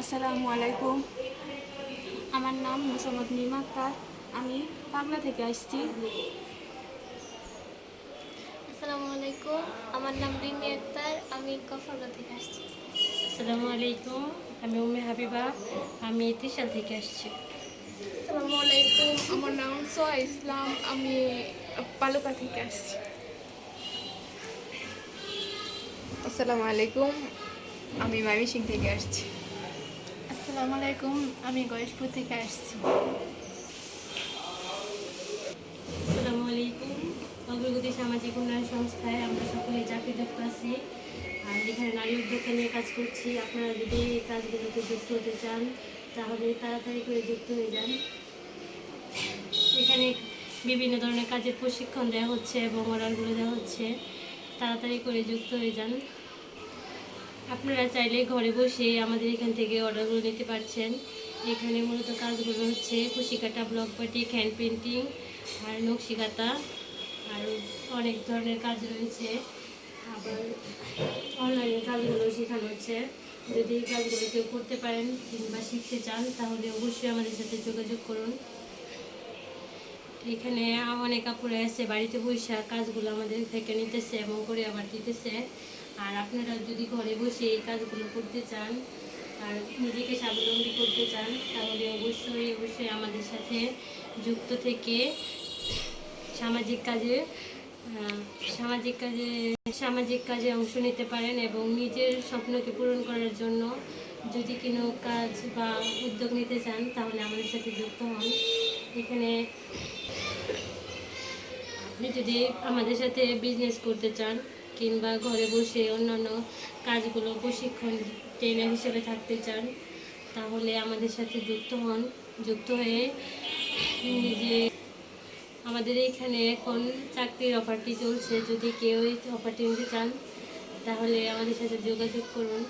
আসসালামু আলাইকুম আমার নাম মোসাম্মদ নিমা আক্তার। আমি পাগলা থেকে আসছি। আসসালামু আলাইকুম আমার নাম রিমি আক্তার। আমি কফরগা থেকে আসছি। আসসালামু আলাইকুম আমি উমে হাবিবা। আমি ত্রিশাল থেকে আসছি। আসসালামু আলাইকুম আমার নাম সোয়া ইসলাম। আমি পালুকা থেকে আসছি। আসসালামু আলাইকুম আমি মামি সিং থেকে আসছি। আসসালামু আলাইকুম আমি গয়েশপুর থেকে আসছি। আসসালামু আলাইকুম অগ্রগতি সামাজিক উন্নয়ন সংস্থায় আমরা সকলে চাকরিযুক্ত আছি। আর এখানে নারী উদ্যোক্তা নিয়ে কাজ করছি। আপনারা যদি এই কাজগুলোতে যুক্ত হতে চান তাহলে তাড়াতাড়ি করে যুক্ত হয়ে যান। এখানে বিভিন্ন ধরনের কাজের প্রশিক্ষণ দেওয়া হচ্ছে এবং অর্ডারগুলো দেওয়া হচ্ছে। তাড়াতাড়ি করে যুক্ত হয়ে যান। আপনারা চাইলে ঘরে বসে আমাদের এখান থেকে অর্ডারগুলো নিতে পারছেন। এখানে মূলত কাজগুলো হচ্ছে কুশি কাটা ব্লক পাটি হ্যান্ড পেন্টিং আর নকশি কাটা আর অনেক ধরনের কাজ রয়েছে। আবার অনলাইনে কাজগুলো শেখানো হচ্ছে। যদি এই কাজগুলো কেউ করতে পারেন কিংবা শিখতে চান, তাহলে অবশ্যই আমাদের সাথে যোগাযোগ করুন। এখানে অনেক কাপড়ে আছে, বাড়িতে বৈশাখ কাজগুলো আমাদের থেকে নিতেছে এবং করে আবার দিতেছে। আর আপনারা যদি ঘরে বসে এই কাজগুলো করতে চান আর নিজেকে স্বাবলম্বী করতে চান, তাহলে অবশ্যই অবশ্যই আমাদের সাথে যুক্ত থেকে সামাজিক কাজে সামাজিক কাজে সামাজিক কাজে অংশ নিতে পারেন এবং নিজের স্বপ্নকে পূরণ করার জন্য যদি কোনো কাজ বা উদ্যোগ নিতে চান, তাহলে আমাদের সাথে যুক্ত হন। এখানে আপনি যদি আমাদের সাথে বিজনেস করতে চান কিংবা ঘরে বসে অন্যান্য কাজগুলো প্রশিক্ষণ ট্রেনার হিসেবে থাকতে চান, তাহলে আমাদের সাথে যুক্ত হন, যুক্ত হয়ে নিজে আমাদের এইখানে এখন চাকরির অফারটি চলছে। যদি কেউ এই অফারটি নিতে চান, তাহলে আমাদের সাথে যোগাযোগ করুন।